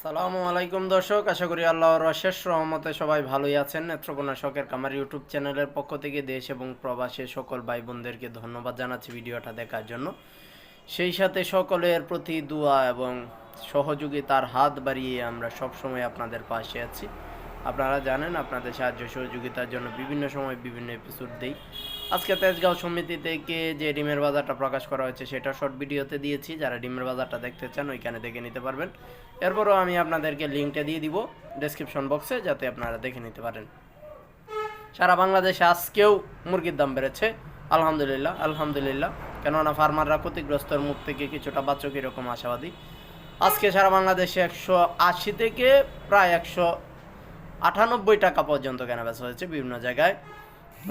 আসসালামু আলাইকুম দর্শক, আশা করি আল্লাহর অশেষ রহমতে সবাই ভালোই আছেন। নেত্রকোনা শখের কামার ইউটিউব চ্যানেলের পক্ষ থেকে দেশ এবং প্রবাসী সকল ভাই বোনদেরকে ধন্যবাদ জানাচ্ছি ভিডিওটা দেখার জন্য। সেই সাথে সকলের প্রতি দোয়া এবং সহযোগিতার হাত বাড়িয়ে আমরা সব সময় আপনাদের পাশে আছি। আপনারা জানেন, আপনাদের সাহায্য সহযোগিতার জন্য বিভিন্ন সময় বিভিন্ন এপিসোড দেই। আজকে তেজগাঁও সমিতি থেকে যে ডিমের বাজারটা প্রকাশ করা হয়েছে, সেটা শর্ট ভিডিওতে দিয়েছি। যারা ডিমের বাজারটা দেখতে চান, ওইখানে দেখে নিতে পারবেন। এরপরও আমি আপনাদেরকে লিঙ্কটা দিয়ে দিব ডেসক্রিপশন বক্সে যাতে আপনারা দেখে নিতে পারেন। সারা বাংলাদেশে আজকেও মুরগির দাম বেড়েছে। আলহামদুলিল্লাহ আলহামদুলিল্লাহ। কেননা ফার্মাররা ক্ষতিগ্রস্তর মুখ থেকে কিছুটা বাচ্চক এরকম আশাবাদী। আজকে সারা বাংলাদেশে একশো আশি থেকে প্রায় একশো আটানব্বই টাকা পর্যন্ত কেনাবেচা হয়েছে বিভিন্ন জায়গায়।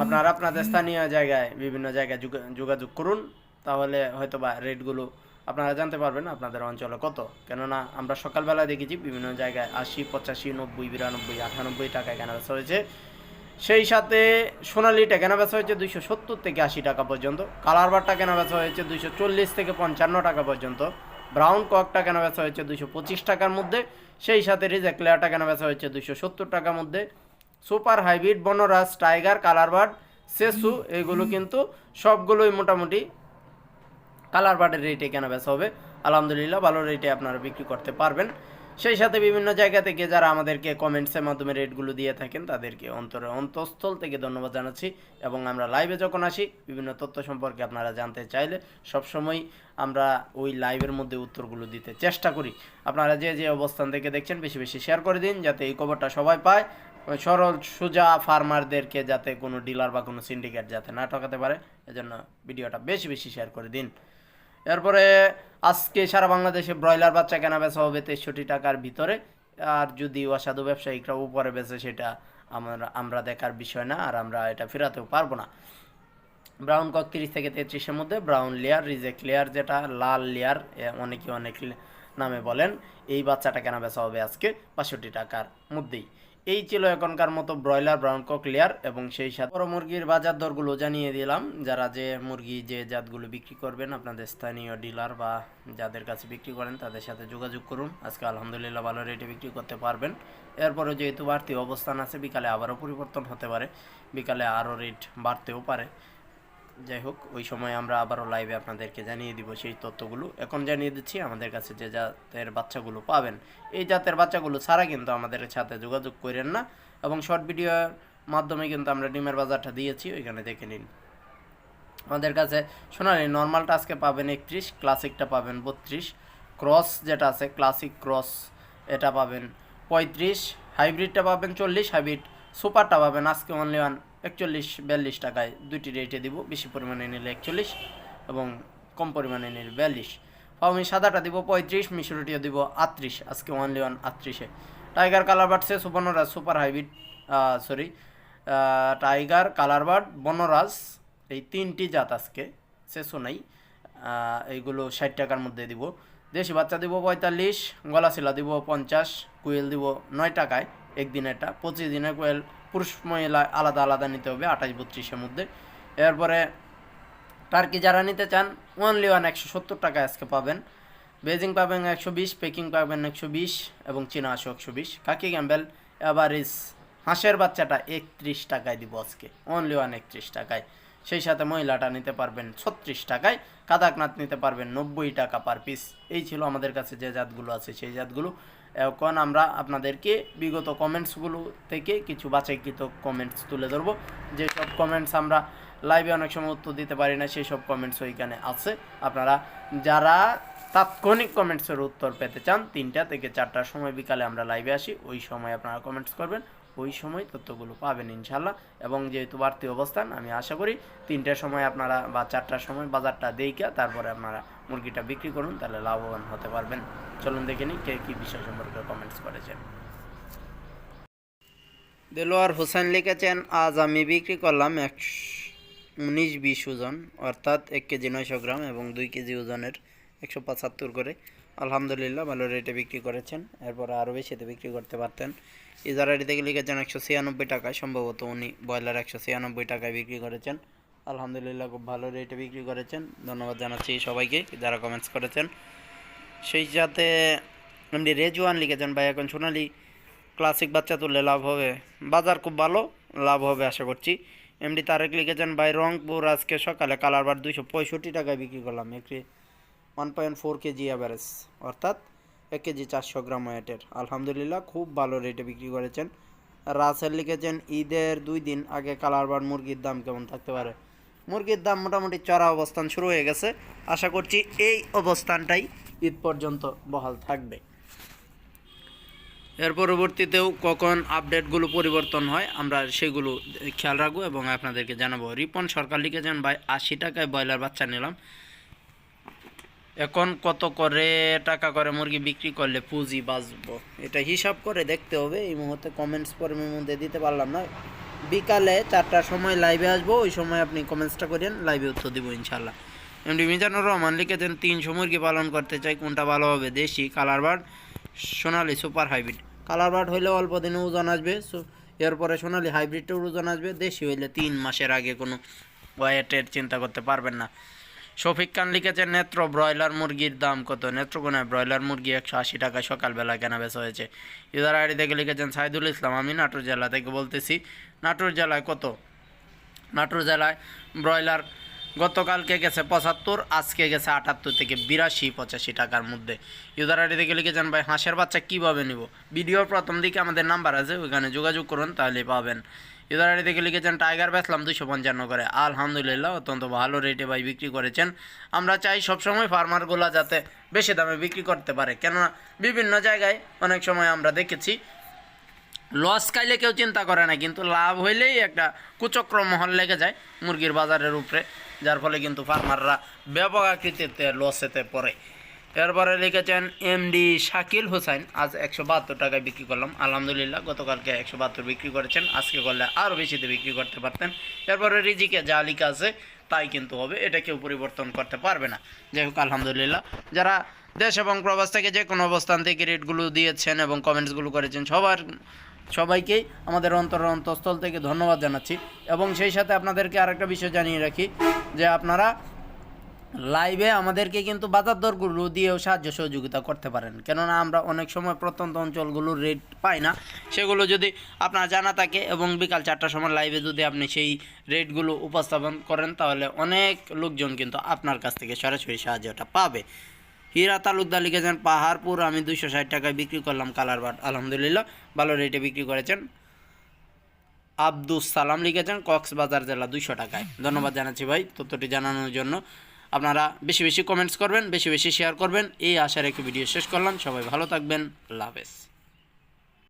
আপনারা আপনাদের স্থানীয় জায়গায় বিভিন্ন জায়গায় যোগা- যোগাযোগ করুন, তাহলে হয়তো বা রেটগুলো আপনারা জানতে পারবেন আপনাদের অঞ্চলে কত। কেননা আমরা সকালবেলা দেখেছি বিভিন্ন জায়গায় আশি, পঁচাশি, নব্বই, বিরানব্বই, আটানব্বই টাকায় কেনাবেচা হয়েছে। সেই সাথে সোনালিটা কেনাবেচা হয়েছে দুইশো সত্তর থেকে আশি টাকা পর্যন্ত। কালার বারটা কেনাবেচা হয়েছে দুইশো চল্লিশ থেকে পঞ্চান্ন টাকা পর্যন্ত। ব্রাউন ককটা কেনাবেচা হয়েছে দুইশো পঁচিশ টাকার মধ্যে। সেই সাথে রিজেক্ট লেয়ারটা কেনাবেচা হয়েছে দুইশো সত্তর টাকার মধ্যে। Super hybrid Banraj tiger colour bird সেসু এগুলো কিন্তু সবগুলোই মোটামুটি কালার বার্ডের রেটে কেনা বেচা হবে। আলহামদুলিল্লাহ ভালো রেটে আপনারা বিক্রি করতে পারবেন। সেই সাথে বিভিন্ন জায়গা থেকে যারা আমাদেরকে কমেন্টসের মাধ্যমে রেটগুলো দিয়ে থাকেন, তাদেরকে অন্তরে, অন্তঃস্থল থেকে ধন্যবাদ জানাচ্ছি এবং আমরা লাইভে যখন আসি, বিভিন্ন তথ্য সম্পর্কে আপনারা জানতে চাইলে সবসময় আমরা ওই লাইভের মধ্যে উত্তরগুলো দিতে চেষ্টা করি। আপনারা যে যে অবস্থান থেকে দেখছেন, বেশি বেশি শেয়ার করে দিন যাতে এই খবরটা সবাই পায়। সরল, সোজা ফার্মারদেরকে যাতে কোনো ডিলার বা কোনো সিন্ডিকেট যাতে না ঠকাতে পারে, এজন্য ভিডিওটা বেশি বেশি শেয়ার করে দিন। এরপরে আজকে সারা বাংলাদেশে ব্রয়লার বাচ্চা কেনা বেচা হবে তেষট্টি টাকার ভিতরে। আর যদি অসাধু ব্যবসায়িকরা উপরে বেচে, সেটা আমরা আমরা দেখার বিষয় না, আর আমরা এটা ফেরাতেও পারব না। ব্রাউন কক তিরিশ থেকে তেত্রিশের মধ্যে, ব্রাউন লেয়ার, রিজেক্ট লেয়ার যেটা, লাল লেয়ার অনেকে অনেক নামে বলেন, এই বাচ্চাটা কেনা বেচা হবে আজকে বাষট্টি টাকার মধ্যেই। এই ছিল এখনকার মতো ব্রয়লার ব্রাউন কক লেয়ার এবং সেই সাথে বড় মুরগির বাজার দরগুলো জানিয়ে দিলাম। যারা যে মুরগি, যে জাতগুলো বিক্রি করবেন, আপনাদের স্থানীয় ডিলার বা যাদের কাছে বিক্রি করেন, তাদের সাথে যোগাযোগ করুন। আজকে আলহামদুলিল্লাহ ভালো রেটে বিক্রি করতে পারবেন। এরপরে যেহেতু বাড়তি অবস্থান আছে, বিকালে আবারও পরিবর্তন হতে পারে। বিকালে আরও রেট বাড়তেও পারে। যাই হোক, ওই সময় আমরা আবারও লাইভে আপনাদেরকে জানিয়ে দিব সেই তথ্যগুলো। এখন জানিয়ে দিচ্ছি, আমাদের কাছে যে জাতের বাচ্চাগুলো পাবেন, এই জাতের বাচ্চাগুলো ছাড়া কিন্তু আমাদের সাথে যোগাযোগ করেন না এবং শর্ট ভিডিওর মাধ্যমে কিন্তু আমরা ডিমের বাজারটা দিয়েছি, ওইখানে দেখে নিন। আমাদের কাছে সোনালি নর্মালটা আজকে পাবেন একত্রিশ ক্লাসিকটা পাবেন বত্রিশ ক্রস যেটা আছে ক্লাসিক ক্রস এটা পাবেন পঁয়ত্রিশ হাইব্রিডটা পাবেন চল্লিশ হাইব্রিড সুপারটা পাবেন আজকে অনলি ওয়ান একচল্লিশ, বিয়াল্লিশ টাকায় দুইটি রেটে দিব, বেশি পরিমাণে নিলে একচল্লিশ এবং কম পরিমাণে নিলে বিয়াল্লিশ। পাওমি সাদাটা দিব পঁয়ত্রিশ মিশরটিও দিব আটত্রিশ, আজকে ওয়ানলি ওয়ান আটত্রিশে। টাইগার কালার বাড়ছে Subarnaraj super hybrid sorry tiger colour bird Banraj, এই তিনটি জাত আজকে শেষও নাই এইগুলো ষাট টাকার মধ্যে দিব। দেশি বাচ্চা দিব পঁয়তাল্লিশ, গলাশিলা দিব পঞ্চাশ, কুয়েল দিব নয় টাকায় একদিনেরটা পঁচিশ দিনের কোয়েল পুরুষ মহিলা আলাদা আলাদা নিতে হবে, আঠাশ বত্রিশের মধ্যে। এরপরে টার্কি যারা নিতে চান ওয়ানলি ওয়ান একশো সত্তর টাকা আজকে পাবেন। বেজিং পাবেন একশো বিশ, পেকিং পাবেন একশো বিশ, এবং চীনা আসো একশো বিশ। কাকি গ্যাম্বেল এভারেজ, হাঁসের বাচ্চাটা একত্রিশ টাকায় দিব আজকে। অনলি ওয়ান একত্রিশ টাকায়। সেই সাথে মহিলাটা নিতে পারবেন ছত্রিশ টাকায়। কাদাকনাথ নিতে পারবেন নব্বই টাকা পার পিস এই ছিল আমাদের কাছে যে জাতগুলো আছে, সেই জাতগুলো এখন আমরা আপনাদেরকে বিগত কমেন্টসগুলো থেকে কিছু বাছাইকৃত কমেন্টস তুলে ধরবো। যেসব কমেন্টস আমরা লাইভে অনেক সময় উত্তর দিতে পারি না সেই সব কমেন্টস ওইখানে আছে। আপনারা যারা তাৎক্ষণিক কমেন্টসের উত্তর পেতে চান, তিনটা থেকে চারটার সময় বিকালে আমরা লাইভে আসি, ওই সময় আপনারা কমেন্টস করবেন। ওই সময় তথ্যগুলো পাবেন ইনশাল্লাহ এবং যেহেতু বাড়তি অবস্থান, আমি আশা করি তিনটার সময় আপনারা বা চারটার সময় বাজারটা দেইকা তারপরে আপনারা মুরগিটা বিক্রি করুন, তাহলে লাভবান হতে পারবেন। চলুন দেখে নিই কে কী বিষয় সম্পর্কে কমেন্টস করেছেন দেলোয়ার হোসেন লিখেছেন, আজ আমি বিক্রি করলাম একশো উনিশ বিশ ওজন, অর্থাৎ এক কেজি নয়শো গ্রাম এবং দুই কেজি ওজনের একশো পঁচাত্তর করে। আলহামদুলিল্লাহ, ভালো রেটে বিক্রি করেছেন। এরপর আরও বেশিতে বিক্রি করতে পারতেন। ইজারারি থেকে লিখেছেন, একশো ছিয়ানব্বই টাকায় সম্ভবত উনি ব্রয়লার একশো ছিয়ানব্বই টাকায় বিক্রি করেছেন। আলহামদুলিল্লাহ, খুব ভালো রেটে বিক্রি করেছেন। ধন্যবাদ জানাচ্ছি সবাইকে যারা কমেন্টস করেছেন। সেই সাথে এমনি রেজওয়ান লিখেছেন ভাই? এখন সোনালি ক্লাসিক বাচ্চা তুললে লাভ হবে। বাজার খুব ভালো, লাভ হবে আশা করছি। এমডি তারেক লিখেছেন ভাই, রংপুর আজকে সকালে কালার বার দুইশো পঁয়ষট্টি টাকায় বিক্রি করলাম। একটি one point four KG average অর্থাৎ এক কেজি চারশো গ্রাম ওয়েটের। আলহামদুলিল্লাহ খুব ভালো রেটে বিক্রি করেছেন। রাসেল লিখেছেন ঈদের দুই দিন আগে কালার বার মুরগির দাম কেমন থাকতে পারে? মুরগির দাম মোটামুটি চড়া অবস্থান শুরু হয়ে গেছে। আশা করছি এই অবস্থানটাই ঈদ পর্যন্ত বহাল থাকবে। এর পরবর্তীতেও কখন আপডেটগুলো পরিবর্তন হয়, আমরা সেগুলো খেয়াল রাখব এবং আপনাদেরকে জানাব। রিপন সরকার লিখেছেন, ভাই, আশি টাকায় ব্রয়লার বাচ্চা নিলাম। এখন কত করে টাকা করে মুরগি বিক্রি করলে পুঁজি বাঁচবো? এটা হিসাব করে দেখতে হবে। এই মুহূর্তে কমেন্টস ফর্মের মধ্যে দিতে পারলাম না। বিকালে চারটার সময় লাইভে আসব। ওই সময় আপনি কমেন্টসটা করেন লাইভে উত্তর দিব ইনশাল্লাহ এমডি মিজানুর রহমান লিখেছেন তিনশো মুরগি পালন করতে চাই, কোনটা ভালো হবে, দেশি, colour bird, Sonali super hybrid? Colour bird হইলে অল্প দিনে ওজন আসবে এরপরে সোনালি হাইব্রিডটার ওজন আসবে, দেশি হইলে তিন মাসের আগে কোনো ওয়েটের চিন্তা করতে পারবেন না। শফিক খান লিখেছেন, নেত্র, ব্রয়লার মুরগির দাম কত? নেত্রকোনায় ব্রয়লার মুরগি একশো আশি টাকা সকালবেলা কেনা বেচা হয়েছে। ইউজার আইডি থেকে লিখেছেন, সাইদুল ইসলাম, আমি নাটোর জেলা থেকে বলতেছি, নাটোর জেলায় কত? নাটোর জেলায় ব্রয়লার গতকালকে গেছে পঁচাত্তর, আজকে গেছে আটাত্তর থেকে বিরাশি, পঁচাশি টাকার মধ্যে। ইউজার আইডি থেকে লিখেছেন ভাই হাঁসের বাচ্চা কীভাবে নিব? ভিডিওর প্রথম দিকে আমাদের নাম্বার আছে, ওইখানে যোগাযোগ করুন, তাহলে পাবেন। ইউজার আইডি থেকে লিখেছেন টাইগার বেচলাম দুশো পঞ্চান্ন করে। আলহামদুলিল্লাহ, অত্যন্ত ভালো রেটে ভাই বিক্রি করেছেন। আমরা চাই সবসময় ফার্মারগুলো যাতে বেশি দামে বিক্রি করতে পারে। কেননা, বিভিন্ন জায়গায় অনেক সময় আমরা দেখেছি লস খাইলে কেউ চিন্তা করে না, কিন্তু লাভ হইলেই একটা কুচক্র মহল লেগে যায় মুরগির বাজারের উপরে, যার ফলে কিন্তু ফার্মাররা ব্যাপক আকৃতিতে লসেতে পড়ে। এরপরে লিখেছেন এমডি শাকিল হোসেন, আজ একশো বাহাত্তর টাকায় বিক্রি করলাম। আলহামদুলিল্লাহ, গতকালকে একশো বাহাত্তর বিক্রি করেছেন, আজকে করলে আরও বেশিতে বিক্রি করতে পারতেন। এরপরে রিজিকে যা লিখা আছে, তাই কিন্তু হবে, এটা কেউ পরিবর্তন করতে পারবে না। যাই হোক, আলহামদুলিল্লাহ, যারা দেশ এবং প্রবাস থেকে যে কোনো অবস্থান থেকে রেটগুলো দিয়েছেন এবং কমেন্টসগুলো করেছেন, সবার সবাইকেই আমাদের অন্তর অন্তঃস্থল থেকে ধন্যবাদ জানাচ্ছি। এবং সেই সাথে আপনাদেরকে আরেকটা বিষয় জানিয়ে রাখি, যে আপনারা লাইভে আমাদেরকে কিন্তু বাজার দরগুলো দিয়েও সাহায্য সহযোগিতা করতে পারেন। কেননা আমরা অনেক সময় প্রত্যন্ত অঞ্চলগুলোর রেট পাই না। সেগুলো যদি আপনার জানা থাকে এবং বিকাল চারটার সময় লাইভে যদি আপনি সেই রেটগুলো উপস্থাপন করেন, তাহলে অনেক লোকজন কিন্তু আপনার কাছ থেকে সরাসরি সাহায্যটা পাবে। হীরা তালুকদার লিখেছেন, পাহাড়পুর, আমি দুশো টাকায় বিক্রি করলাম কালার বাট, আলহামদুলিল্লাহ, ভালো রেটে বিক্রি করেছেন। আব্দুস সালাম লিখেছেন, কক্সবাজার জেলা দুশো টাকায়। ধন্যবাদ জানাচ্ছি ভাই তথ্যটি জানানোর জন্য। আপনারা বেশি বেশি কমেন্টস করবেন, বেশি বেশি শেয়ার করবেন। এই আশার একটি ভিডিও শেষ করলাম। সবাই ভালো থাকবেন। আল্লাহ